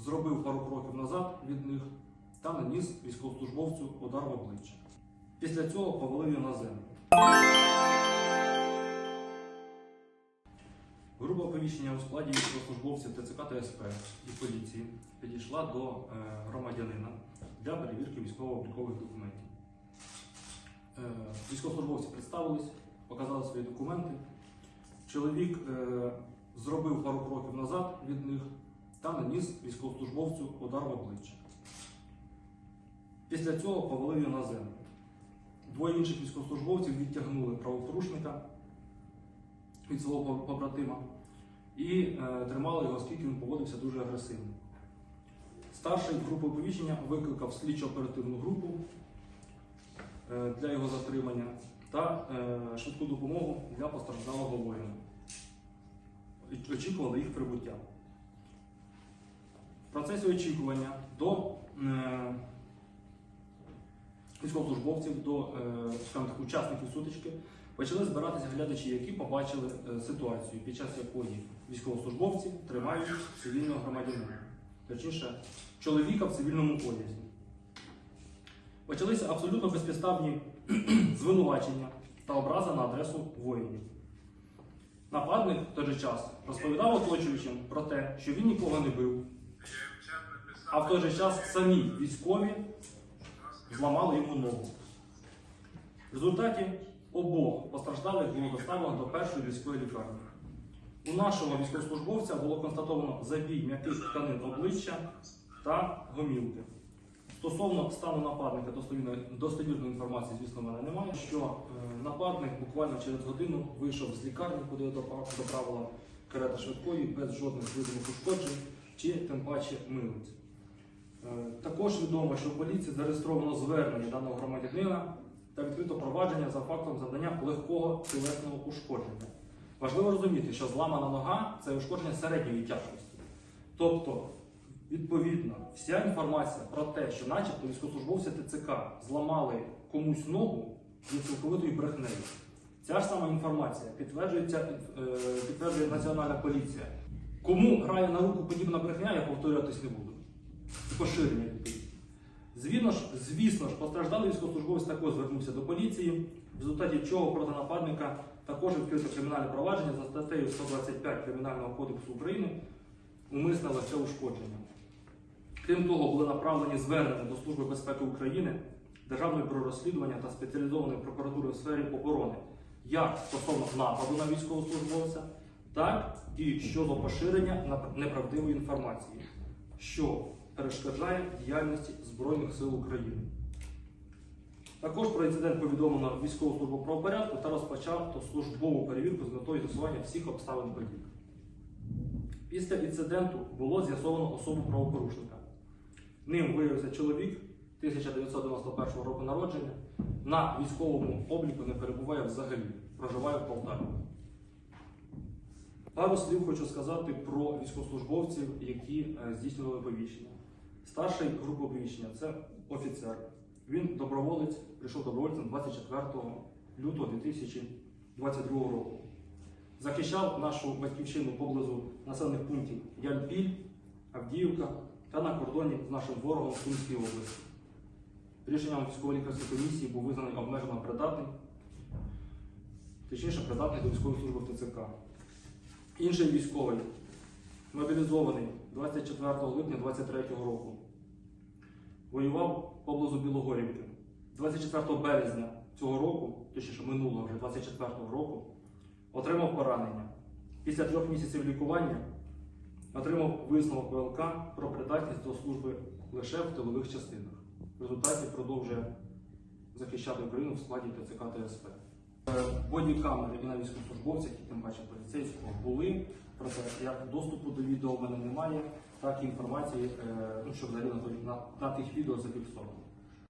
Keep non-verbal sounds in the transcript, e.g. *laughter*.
зробив пару кроків назад від них та наніс військовослужбовцю удар в обличчя. Після цього повалив його на землю. Група оповіщення у складі військовослужбовців ТЦК та СП і поліції підійшла до е, громадянина для перевірки військово-облікових документів. Е, Військовослужбовці представились, показали свої документи. Чоловік е, зробив пару кроків назад від них та наніс військовослужбовцю удар в обличчя. Після цього повалив його на землю. Двоє інших військовослужбовців відтягнули правопорушника від свого побратима і е, тримали його, оскільки він поводився дуже агресивно. Старший групи оповіщення викликав слідчо-оперативну групу е, для його затримання та е, швидку допомогу для постраждалого воїна. Очікували їх прибуття. В процесі очікування до е, військовослужбовців, до е, так, учасників сутички почали збиратися глядачі, які побачили е, ситуацію, під час якої військовослужбовці тримають цивільного громадянина, точніше, чоловіка в цивільному одязі. Почалися абсолютно безпідставні *clears throat* звинувачення та образи на адресу воїнів. Нападник в той же час розповідав оточуючим про те, що він нікого не бив, а в той же час самі військові зламали йому ногу. В результаті обох постраждалих було доставлено до першої військової лікарні. У нашого військовослужбовця було констатовано забій м'яких тканин обличчя та гомілки. Стосовно стану нападника, достовірної, інформації, звісно, в мене немає. Що е, нападник буквально через годину вийшов з лікарні, куди доправила карета швидкої, без жодних видимих ушкоджень чи тим паче милиць. Е, Також відомо, що в поліції зареєстровано звернення даного громадянина та відкрито провадження за фактом завдання легкого тілесного ушкодження. Важливо розуміти, що зламана нога це ушкодження середньої тяжкості. Тобто, відповідно, вся інформація про те, що начебто військовослужбовці ТЦК зламали комусь ногу, є цілковитою брехнею. Ця ж сама інформація підтверджується, е, підтверджує Національна поліція. Кому грає на руку подібна брехня, я повторюватись не буду. Поширення відповідь. Звісно ж, звісно ж, постраждалий військовослужбовець також звернувся до поліції, в результаті чого проти нападника також відкрито кримінальне провадження за статтею 125 Кримінального кодексу України умисне легке ушкодження. Крім того, були направлені звернення до Служби безпеки України, Державної бюро розслідування та спеціалізованої прокуратури у сфері оборони як стосовно нападу на військовослужбовця, так і щодо поширення неправдивої інформації, що перешкоджає діяльності Збройних сил України. Також про інцидент повідомлено військову службу правопорядку та розпочато службову перевірку з метою з'ясування всіх обставин подій. Після інциденту було з'ясовано особу правопорушника. Ним виявився чоловік 1991 року народження. На військовому обліку не перебуває взагалі, проживає в Полтаві. Пару слів хочу сказати про військовослужбовців, які е, здійснювали оповіщення. Старший групи оповіщення це офіцер. Він доброволець, прийшов добровольцем 24 лютого 2022 року. Захищав нашу батьківщину поблизу населених пунктів Яльпіль, Авдіївка та на кордоні з нашим ворогом в Сумській області. Рішенням військово-лікарської комісії був визнаний обмежено придатний, точніше придатний до військової служби в ТЦК. Інший військовий мобілізований 24 липня 2023 року. Воював поблизу Білогорівки. 24 березня цього року, точніше минулого вже 24 року, отримав поранення. Після трьох місяців лікування отримав висновок ВЛК про придатність до служби лише в тилових частинах. В результаті продовжує захищати Україну в складі ТЦК та СП. камери і на військовослужбовцях, і тим паче поліцейського, були. Проте як доступу до відео в мене немає, так і інформації, е, ну, що взагалі на, на тих відео зафіксовано.